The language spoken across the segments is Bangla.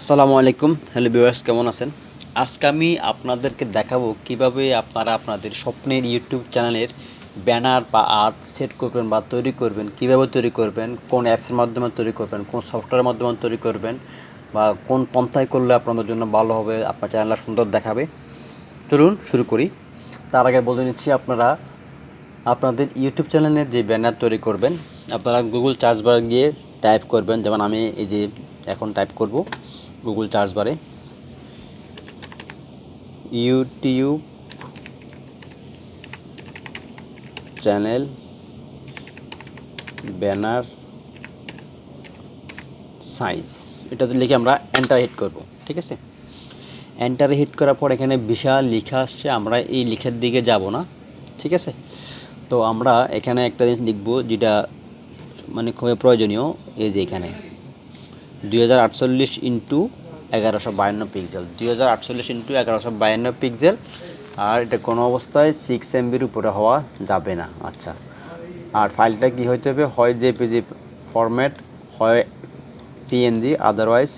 আসসালামু আলাইকুম। হ্যালো ভিউয়ার্স, কেমন আছেন? আজকে আমি আপনাদেরকে দেখাবো কীভাবে আপনারা আপনাদের স্বপ্নের ইউটিউব চ্যানেলের ব্যানার বা আর্ট সেট করবেন বা তৈরি করবেন, কীভাবে তৈরি করবেন, কোন অ্যাপসের মাধ্যমে তৈরি করবেন, কোন সফটওয়্যারের মাধ্যমে তৈরি করবেন, বা কোন পন্থায় করলে আপনাদের জন্য ভালো হবে, আপনার চ্যানেলটা সুন্দর দেখাবে। চলুন শুরু করি। তার আগে বলে নিচ্ছি, আপনারা আপনাদের ইউটিউব চ্যানেলের যে ব্যানার তৈরি করবেন, আপনারা গুগল সার্চ বার গিয়ে টাইপ করবেন। যেমন আমি এই যে এখন টাইপ করব। গুগল সার্চ বারে। ইউটিউব চ্যানেল ব্যানার সাইজ এটাতে লিখে আমরা এন্টার হিট করব, ঠিক আছে? এন্টার হিট করার পর এখানে বিশাল লেখা আসছে, আমরা এই লেখার দিকে যাব না, ঠিক আছে? তো আমরা এখানে একটা জিনিস লিখব যেটা মানে খুবই প্রয়োজনীয়, এই যে এখানে। দুই হাজার আটচল্লিশ ইন্টু এগারোশো বায়ান্ন পিক্সেল দুই হাজার আটচল্লিশ ইন্টু এগারোশো বায়ান্ন পিক্সেল আর এটা কোনো অবস্থায় সিক্স এমবির উপরে হওয়া যাবে না। আচ্ছা। আর ফাইলটা কি হইতে হবে? হয় জেপিজি ফরম্যাট হয় পিএনজি আদারওয়াইজ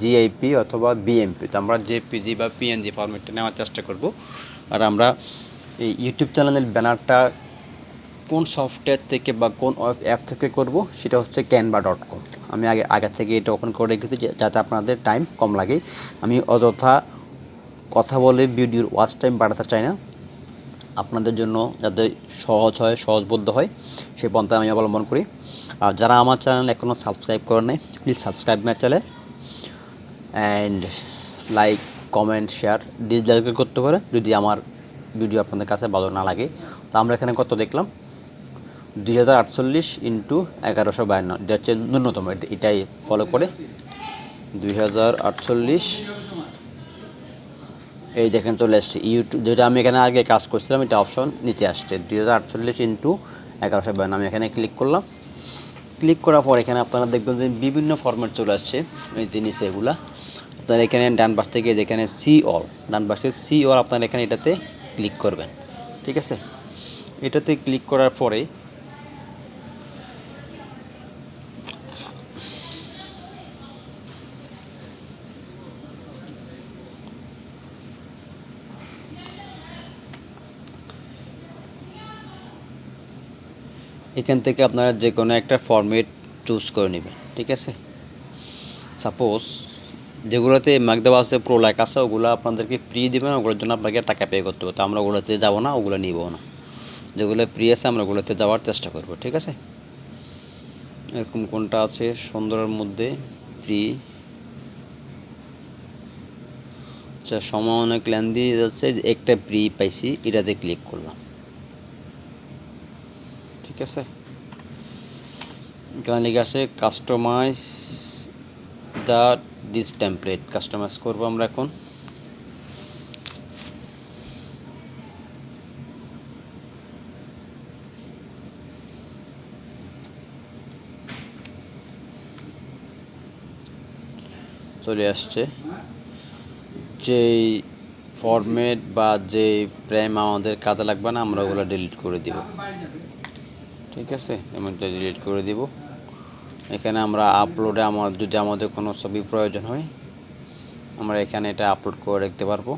জিআইপি অথবা বিএমপি তো আমরা জেপিজি বা পিএনজি ফরম্যাটটা নেওয়ার চেষ্টা করব। আর আমরা এই ইউটিউব চ্যানেলের ব্যানারটা কোন সফটওয়্যার থেকে বা কোন অ্যাপ থেকে করব সেটা হচ্ছে ক্যানভা ডট কম আমি আগে আগে থেকে এটা ওপেন করে রেখেছি যাতে আপনাদের টাইম কম লাগে। আমি অযথা কথা বলে ভিডিওর ওয়াচ টাইম বাড়াতে চাই না। আপনাদের জন্য যাতে সহজ হয়, সহজবোধ্য হয়, সেই পন্থা আমি অবলম্বন করি। আর যারা আমার চ্যানেল এখনও সাবস্ক্রাইব করে নেই please subscribe my channel and like comment share dislike করতে পারে যদি আমার ভিডিও আপনাদের কাছে ভালো না লাগে। তো আমরা এখানে কত দেখলাম? দুই হাজার আটচল্লিশ ইন্টু এগারোশো বায়ান্ন এটা হচ্ছে ন্যূনতম, এটা- এটাই ফলো করে। দুই হাজার আটচল্লিশ, এই দেখেন চলে আসছে। ইউটিউব যেটা আমি এখানে আগে কাজ করছিলাম, এটা অপশন নিচে আসছে। দুই হাজার আটচল্লিশ ইন্টু এগারোশো বায়ান্ন আমি এখানে ক্লিক করলাম। ক্লিক করার পর এখানে আপনারা দেখবেন যে বিভিন্ন ফরম্যাট চলে আসছে। এই জিনিস এগুলা। আপনারা এখানে ডান পাশ থেকে যেখানে সি অল ডান পাশ থেকে সি অল আপনারা এখানে এটাতে ক্লিক করবেন। ঠিক আছে? এটাতে ক্লিক করার পরে এখান থেকে আপনারা যে কোনো একটা ফরম্যাট চুজ করে নেবেন, ঠিক আছে? সাপোজ যেগুলোতে ম্যাকদেবা আছে প্রো লাইক আছে, ওগুলো আপনাদেরকে ফ্রি দেবেন, ওগুলোর জন্য আপনাকে টাকা পে করতে হবে। তো আমরা ওগুলোতে যাব না, ওগুলো নিব না। যেগুলো ফ্রি আছে, আমরা ওগুলোতে যাওয়ার চেষ্টা করব, ঠিক আছে? এরকম কোনটা আছে? সুন্দরের মধ্যে ফ্রি আচ্ছা সময় অনেক লেন্দি যাচ্ছে, যে একটা ফ্রি পাইছি, এটাতে ক্লিক করলাম। ঠিক আছে? এখানে লেখা আছে customize the this template customize করব আমরা এখন। চলে আসছে। যেই ফরম্যাট বা যে প্রেম আমাদের কাজে লাগবে না, আমরা ওগুলো ডিলিট করে দিব। ঠিক আছে এমনটা ডিলিট করে দিব। এখানে আমরা আপলোডে আমার, যদি আমাদের কোনো ছবি প্রয়োজন হয়, আমরা এখানে এটা আপলোড করে রাখতে পারব।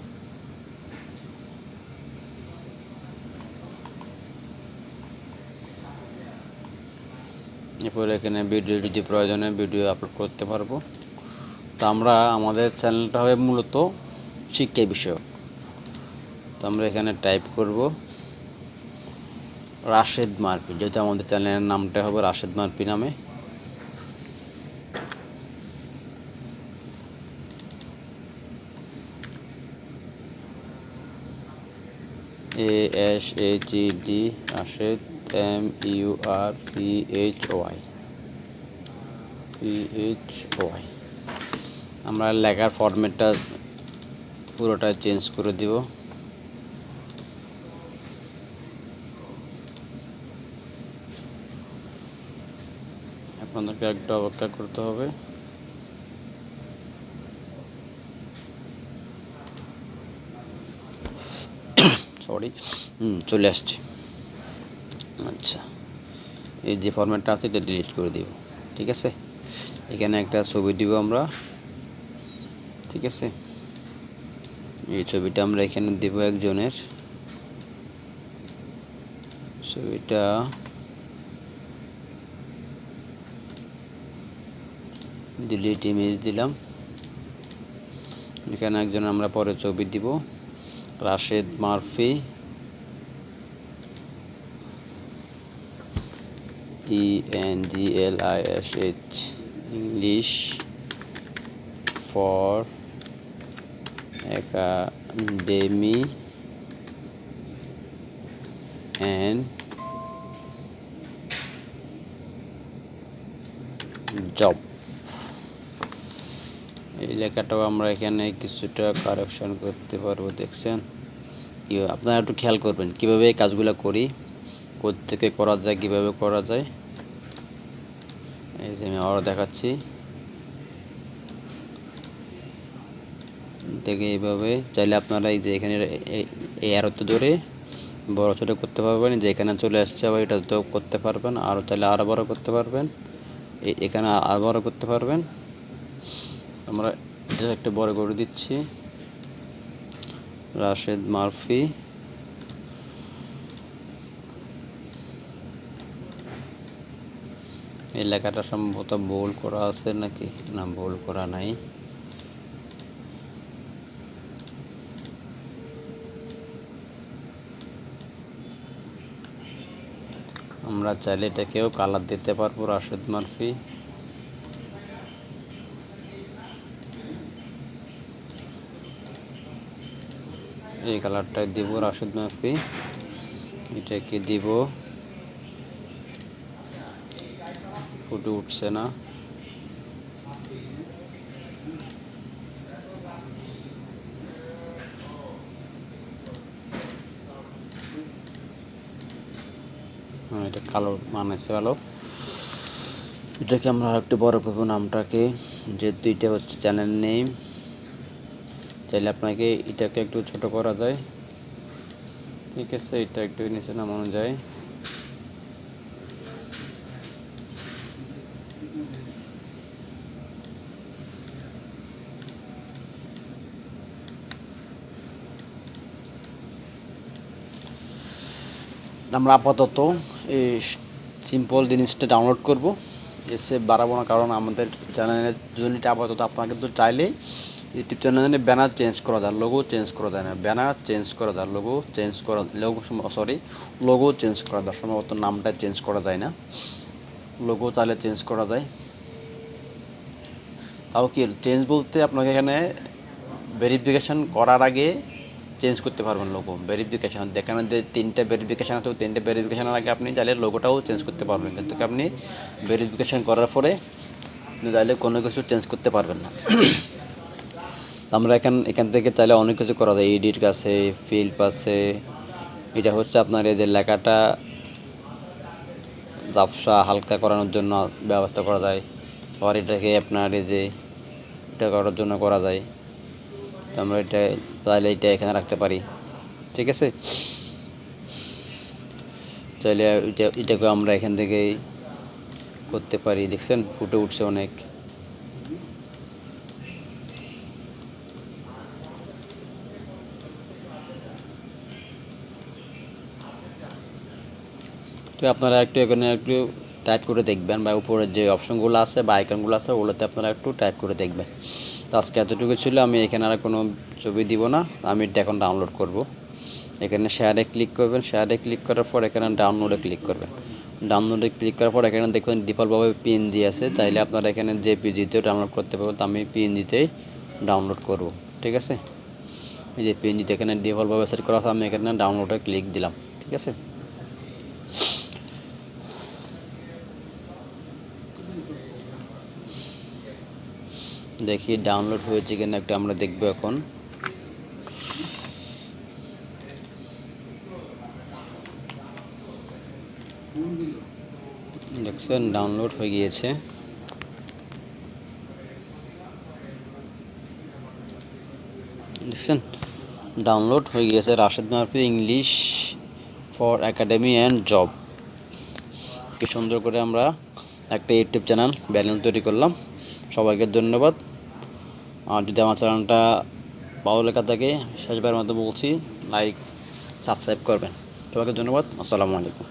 এরপর এখানে ভিডিও যদি প্রয়োজন হয় ভিডিও আপলোড করতে পারব। তো আমরা, আমাদের চ্যানেলটা হবে মূলত শিক্ষা বিষয়ক। তো আমরা এখানে টাইপ করব। রাশেদ মারপি, যেহেতু আমাদের চ্যানেলের নামটা হবে রাশেদ মারপি নামে। A S H E D Rashed, M U R P H Y P H Y আমরা লেখার ফরম্যাটটা পুরোটা চেঞ্জ করে দিব। আপনাদেরকে একটা অপেক্ষা করতে হবে। সরি হুম, চলে আসছে। আচ্ছা এই যে ফরম্যাটটা আছে, এটা ডিলিট করে দিব, ঠিক আছে? এখানে একটা ছবি দিব আমরা, ঠিক আছে? এই ছবিটা আমরা এখানে দেব একজনের। ছবিটা ডিলিট ইমেজ দিলাম। এখানে একজন আমরা পরে ছবি দিব। Rashed Murphy. E N G L I S H English for academy and job এই লেখাটাও আমরা এখানে কিছুটা কারেকশন করতে পারব, দেখছেন? আপনারা একটু খেয়াল করবেন, কীভাবে এই কাজগুলো করি থেকে করা যায়, কীভাবে করা যায়? এই যে আমি আরও দেখাচ্ছি। দেখে এইভাবে, চাইলে আপনারা এই যে এখানে এই আরত ধরে বড় ছোট করতে পারবেন যে এখানে চলে আসছে, আবার এটা তো করতে পারবেন আরও চাইলে আরও বড় করতে পারবেন এখানে আরও বড় করতে পারবেন। আমরা এটা একটা বড় করে দিচ্ছি। রাশেদ মারফি। এই লেখাটা সম্ভবত বোল করা আছে নাকি? না বোল করা নাই। আমরা চাইলে এটাকেও কালার দিতে পারব, রাশেদ মারফি। এই কালারটা দিব রাশেদ মারফি এটাকে দিব। ফুটে উঠছে না। হ্যাঁ, এটা কালো মানাইছে ভালো। এটাকে আমরা আর একটু বড় করব নামটাকে। যে দুইটা হচ্ছে চ্যানেল নেম চাইলে আপনাকে এটাকে একটু ছোট করা যায়। ঠিক আছে, এটা একটু নিচে নামানো যায়। আমরা আপাতত এই সিম্পল জিনিসটা ডাউনলোড করব। এসে বাড়াবো না, কারণ আমাদের চ্যানেলের জন্য আপাতত আপনাকে কিন্তু চাইলে ইউটিউব চ্যানেলে ব্যানার চেঞ্জ করা যায় লোগো চেঞ্জ করা যায় না। ব্যানার চেঞ্জ করা যায় লোগো চেঞ্জ করা লোগো সরি লোগো চেঞ্জ করা যায়। সম্ভবত নামটা চেঞ্জ করা যায় না। লোগো চাইলে চেঞ্জ করা যায়। তাও কি চেঞ্জ বলতে আপনাকে এখানে ভেরিফিকেশান করার আগে চেঞ্জ করতে পারবেন লোগো ভেরিফিকেশান দেখানো যে তিনটে ভেরিফিকেশান আছে তিনটে ভেরিফিকেশানের আগে আপনি চাইলে লোগোটাও চেঞ্জ করতে পারবেন। কিন্তু আপনি ভেরিফিকেশান করার পরে চাইলে কোনো কিছু চেঞ্জ করতে পারবেন না। আমরা এখান এখান থেকে চাইলে অনেক কিছু করা যায়। এডিট আছে ফিল্প আছে। এটা হচ্ছে আপনার এই যে লেখাটা জাপসা হালকা করানোর জন্য ব্যবস্থা করা যায়। আবার এটাকে আপনার এই যে এটা করার জন্য করা যায়। তো আমরা এটা তাহলে এটা এখানে রাখতে পারি। ঠিক আছে? চাইলে এটা এটাকে আমরা এখান থেকে করতে পারি। দেখছেন? ফুটে উঠছে অনেক। তো আপনারা একটু এখানে একটু টাইপ করে দেখবেন বা উপরের যে অপশনগুলো আছে বা আইকনগুলো আছে, ওগুলোতে আপনারা একটু টাইপ করে দেখবেন। তো আজকে এতটুকু ছিল, আমি এখানে আর কোনো ছবি দিব না, আমি এটা এখন ডাউনলোড করব। এখানে শেয়ারে ক্লিক করবেন শেয়ারে ক্লিক করার পর এখানে ডাউনলোডে ক্লিক করবেন। ডাউনলোডে ক্লিক করার পর এখানে দেখবেন ডিফল্টভাবে পিএনজি আছে, তাইলে আপনারা এখানে যে পিজিতেও ডাউনলোড করতে পারবেন, তো আমি পিএনজিতেই ডাউনলোড করব, ঠিক আছে? এই যে পিএনজিতে এখানে ডিফল্টভাবে সেট করা আছে, আমি এখানে ডাউনলোডে ক্লিক দিলাম, ঠিক আছে? দেখি ডাউনলোড হয়েছে কিনা একটা আমরা দেখব এখন। দেখছেন ডাউনলোড হয়ে গিয়েছে। দেখছেন ডাউনলোড হয়ে গিয়েছে Rashed Murphy English for academy and job কি সুন্দর করে আমরা একটা ইউটিউব চ্যানেল ব্যালেন্স তৈরি করলাম। সবাইকে ধন্যবাদ। আর যদি আমার চ্যানেলটা ভালো লেখা থাকে শেষবারের মতো বলছি লাইক সাবস্ক্রাইব করবেন। সবাইকে ধন্যবাদ, আসসালামু আলাইকুম।